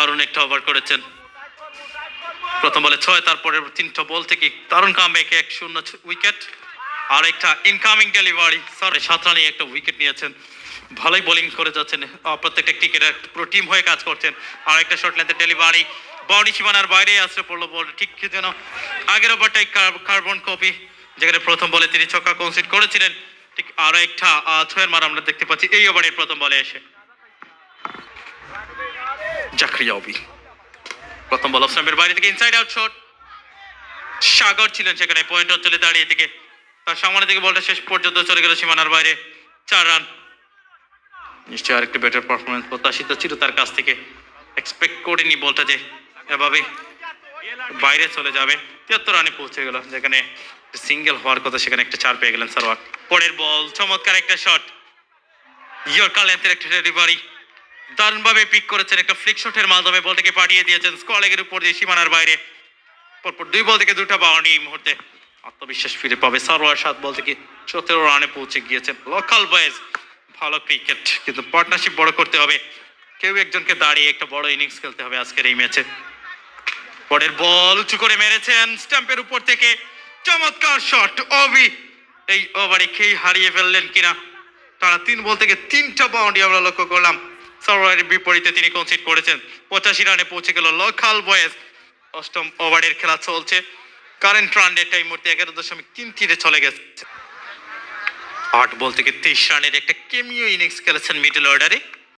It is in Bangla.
দারুণ একটা ওভার করেছেন। প্রথম বলে ছয়, তারপরে তিনটা বল থেকে দারুণ কাম ব্যাকে এক শূন্য উইকেট আর একটা ইনকামিং ডেলিভারি সরি, সাত রানে একটা উইকেট নিয়েছেন। ভালোই বোলিং করে যাচ্ছেন। প্রত্যেকটা ক্রিকেটার পুরো টিম হয়ে কাজ করছেন। আর একটা শর্ট লেন্থের ডেলিভারি বাউন্ডারি সীমানার বাইরে আসতে পড়ল বল ঠিক যেন আগের ওভারটাই কার্বন কপি যেখানে প্রথম বলে তিনি ছক্কা কনসিড করেছিলেন। ঠিক আরও একটা ছয়ের মার আমরা দেখতে পাচ্ছি। এই ওভারের প্রথম বলে এসে। জাকরিয়া অবি প্রথম বল অফ স্টাম্পের বাইরে থেকে ইনসাইড আউট শট সাগর ছিলেন সেখানে পয়েন্ট অঞ্চলে দাঁড়িয়ে থেকে। তার সামনে থেকে বলটা শেষ পর্যন্ত চলে গেল সীমানার বাইরে। চার রান নিশ্চয়ই আরেকটু বেটার পারফরমেন্স প্রত্যাশিত ছিল তার কাছ থেকে। এক্সপেক্ট করিনি বলটা যে এভাবে বাইরে চলে যাবে। তিয়াত্তর রানে পৌঁছে গেল, যেখানে সিঙ্গেল হওয়ার কথা সেখানে একটা চার পেয়ে গেলেন সারওয়ার পরের বল, চমৎকার একটা শট ইয়র্কার লেন্থের একটা ডেলিভারি দারুণভাবে পিক করেছেন। একটা ফ্লিক শটের মাধ্যমে বলটাকে পাঠিয়ে দিয়েছেন। স্কলেগের উপর দিয়ে সীমানার বাইরে। পরপর দুই বল থেকে দুটা বাউন্ডারি এই মুহূর্তে। আত্মবিশ্বাস ফিরে পাবে সারোয়ার সাত বল থেকে সতেরো রানে পৌঁছে গিয়েছেন। লোকাল বয়েজ ভালো ক্রিকেট কিন্তু পার্টনারশিপ বড় করতে হবে। কেউ একজনকে দাঁড়িয়ে একটা বড় ইনিংস খেলতে হবে আজকের এই ম্যাচে পরের বল উঁচু করে মেরেছেন। স্ট্যাম্পের উপর থেকে চমৎকার শট অবি এই ওভারে খেয়ে হারিয়ে ফেললেন কিনা? তারা তিন বল থেকে তিনটা বাউন্ডারি আমরা লক্ষ্য করলাম। সারোয়ারের বিপরীতে তিনি কনসিড করেছেন। পঁচাশি রানে পৌঁছে গেল লখাল বয়েস অষ্টম ওভারের খেলা চলছে। কারেন্ট রান রেট এই মুহূর্তে এগারো দশমিক তিন তিনে চলে গেছে। আট বল থেকে তেইশ রানের একটা কেমিও ইনিংস খেলেছেন মিডল অর্ডারে